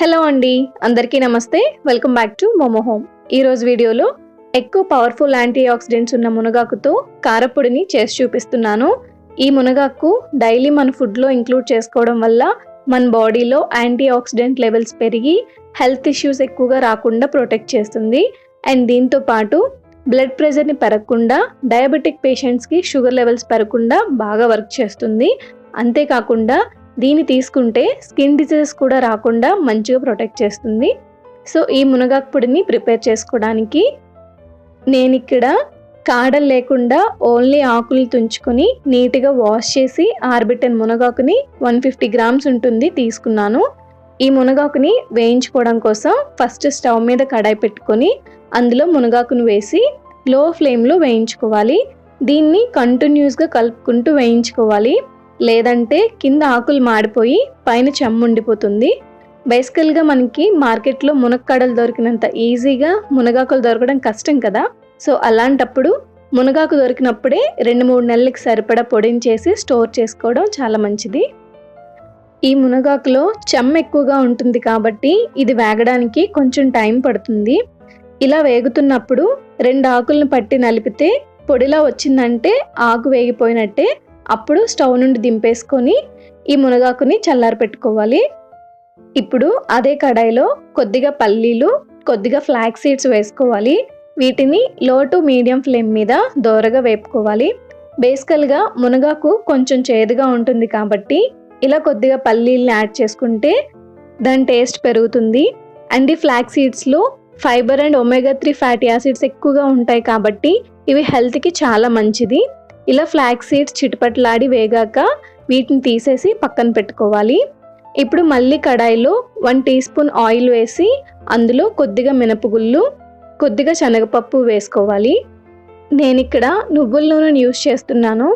Hello అండి అందరికీ నమస్తే. Welcome back to Momo Home. ఈరోజు వీడియోలో ఎక్కువ పవర్ఫుల్ యాంటీ ఆక్సిడెంట్స్ ఉన్న మునగాకుతో కారపొడిని చేసి చూపిస్తున్నాను. ఈ మునగాకు డైలీ మన ఫుడ్లో ఇంక్లూడ్ చేసుకోవడం వల్ల మన బాడీలో యాంటీ ఆక్సిడెంట్ లెవెల్స్ పెరిగి హెల్త్ ఇష్యూస్ ఎక్కువగా రాకుండా ప్రొటెక్ట్ చేస్తుంది. అండ్ దీంతో పాటు బ్లడ్ ప్రెషర్ని పెరగకుండా డయాబెటిక్ పేషెంట్స్కి షుగర్ లెవెల్స్ పెరగకుండా బాగా వర్క్ చేస్తుంది. అంతేకాకుండా దీన్ని తీసుకుంటే స్కిన్ డిజీజెస్ కూడా రాకుండా మంచిగా ప్రొటెక్ట్ చేస్తుంది. సో ఈ మునగాకు పొడిని ప్రిపేర్ చేసుకోవడానికి నేను ఇక్కడ కాడలు లేకుండా ఓన్లీ ఆకులు తుంచుకొని నీట్గా వాష్ చేసి ఆర్బిటన్ మునగాకుని వన్ ఫిఫ్టీ గ్రామ్స్ ఉంటుంది తీసుకున్నాను. ఈ మునగాకుని వేయించుకోవడం కోసం ఫస్ట్ స్టవ్ మీద కడాయి పెట్టుకొని అందులో మునగాకును వేసి లో ఫ్లేమ్లో వేయించుకోవాలి. దీన్ని కంటిన్యూస్గా కలుపుకుంటూ వేయించుకోవాలి. లేదంటే కింద ఆకులు మాడిపోయి పైన చెమ్ముండిపోతుంది బేసికల్గా మనకి మార్కెట్లో మునక్కాడలు దొరికినంత ఈజీగా మునగాకులు దొరకడం కష్టం కదా. సో అలాంటప్పుడు మునగాకు దొరికినప్పుడే రెండు మూడు నెలలకి సరిపడా పొడిని చేసి స్టోర్ చేసుకోవడం చాలా మంచిది. ఈ మునగాకులో చెమ్మ ఎక్కువగా ఉంటుంది కాబట్టి ఇది వేగడానికి కొంచెం టైం పడుతుంది. ఇలా వేగుతున్నప్పుడు రెండు ఆకులను పట్టి నలిపితే పొడిలా వచ్చిందంటే ఆకు వేగిపోయినట్టే అప్పుడు స్టవ్ నుండి దింపేసుకొని ఈ మునగాకుని చల్లారి పెట్టుకోవాలి. ఇప్పుడు అదే కడాయిలో కొద్దిగా పల్లీలు కొద్దిగా ఫ్లాక్ సీడ్స్ వేసుకోవాలి. వీటిని లో టు మీడియం ఫ్లేమ్ మీద దోరగా వేపుకోవాలి. బేసికల్గా మునగాకు కొంచెం చేదుగా ఉంటుంది కాబట్టి ఇలా కొద్దిగా పల్లీల్ని యాడ్ చేసుకుంటే దాని టేస్ట్ పెరుగుతుంది. అండ్ ఈ flax సీడ్స్లో fibre and omega three fatty acids ఎక్కువగా ఉంటాయి కాబట్టి ఇవి హెల్త్కి చాలా మంచిది. ఇలా ఫ్లాక్ సీడ్స్ చిటపట్లాడి వేగాక వీటిని తీసేసి పక్కన పెట్టుకోవాలి. ఇప్పుడు మళ్ళీ కడాయిలో వన్ టీ స్పూన్ ఆయిల్ వేసి అందులో కొద్దిగా మినపగుళ్ళు కొద్దిగా శనగపప్పు వేసుకోవాలి. నేను ఇక్కడ నువ్వుల నూనెను యూస్ చేస్తున్నాను.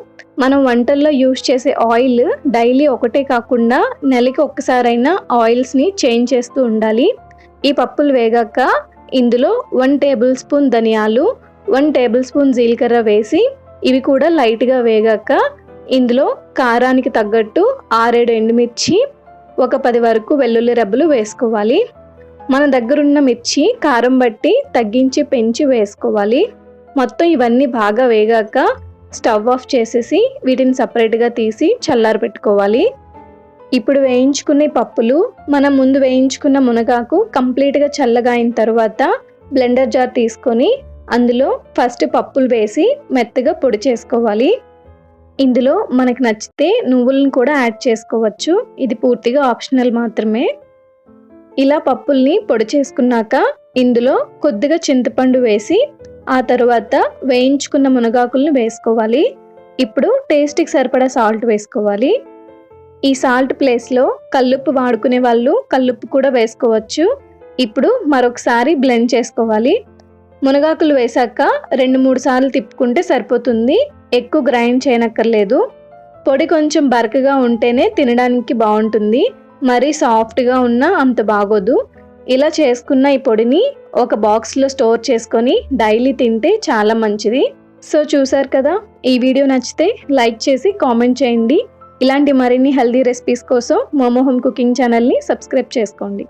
మనం వంటల్లో యూస్ చేసే ఆయిల్ డైలీ ఒకటే కాకుండా నెలకి ఒక్కసారైనా ఆయిల్స్ని చేంజ్ చేస్తూ ఉండాలి. ఈ పప్పులు వేగాక ఇందులో వన్ టేబుల్ స్పూన్ ధనియాలు వన్ టేబుల్ స్పూన్ జీలకర్ర వేసి ఇవి కూడా లైట్గా వేగాక ఇందులో కారానికి తగ్గట్టు ఆరేడు ఎండుమిర్చి ఒక పది వరకు వెల్లుల్లి రెబ్బలు వేసుకోవాలి. మన దగ్గరున్న మిర్చి కారం బట్టి తగ్గించి పెంచి వేసుకోవాలి. మొత్తం ఇవన్నీ బాగా వేగాక స్టవ్ ఆఫ్ చేసేసి వీటిని సపరేట్గా తీసి చల్లారి పెట్టుకోవాలి. ఇప్పుడు వేయించుకునే పప్పులు మనం ముందు వేయించుకున్న మునగాకు కంప్లీట్గా చల్లగా అయిన తర్వాత బ్లెండర్ జార్ తీసుకొని అందులో ఫస్ట్ పప్పులు వేసి మెత్తగా పొడి చేసుకోవాలి. ఇందులో మనకు నచ్చితే నువ్వులను కూడా యాడ్ చేసుకోవచ్చు. ఇది పూర్తిగా ఆప్షనల్ మాత్రమే. ఇలా పప్పుల్ని పొడి చేసుకున్నాక ఇందులో కొద్దిగా చింతపండు వేసి ఆ తర్వాత వేయించుకున్న మునగాకులను వేసుకోవాలి. ఇప్పుడు టేస్ట్కి సరిపడా సాల్ట్ వేసుకోవాలి. ఈ సాల్ట్ ప్లేస్లో కల్లుప్పు వాడుకునే వాళ్ళు కల్లుప్పు కూడా వేసుకోవచ్చు. ఇప్పుడు మరొకసారి బ్లెండ్ చేసుకోవాలి. మునగాకులు వేశాక రెండు మూడు సార్లు తిప్పుకుంటే సరిపోతుంది. ఎక్కువ గ్రైండ్ చేయనక్కర్లేదు. పొడి కొంచెం బరకగా ఉంటేనే తినడానికి బాగుంటుంది. మరీ సాఫ్ట్గా ఉన్నా అంత బాగోదు. ఇలా చేసుకున్న ఈ పొడిని ఒక బాక్స్లో స్టోర్ చేసుకొని డైలీ తింటే చాలా మంచిది. సో చూసారు కదా? ఈ వీడియో నచ్చితే లైక్ చేసి కామెంట్ చేయండి. ఇలాంటి మరిన్ని హెల్దీ రెసిపీస్ కోసం మోమో హోమ్ కుకింగ్ ఛానల్ని సబ్స్క్రైబ్ చేసుకోండి.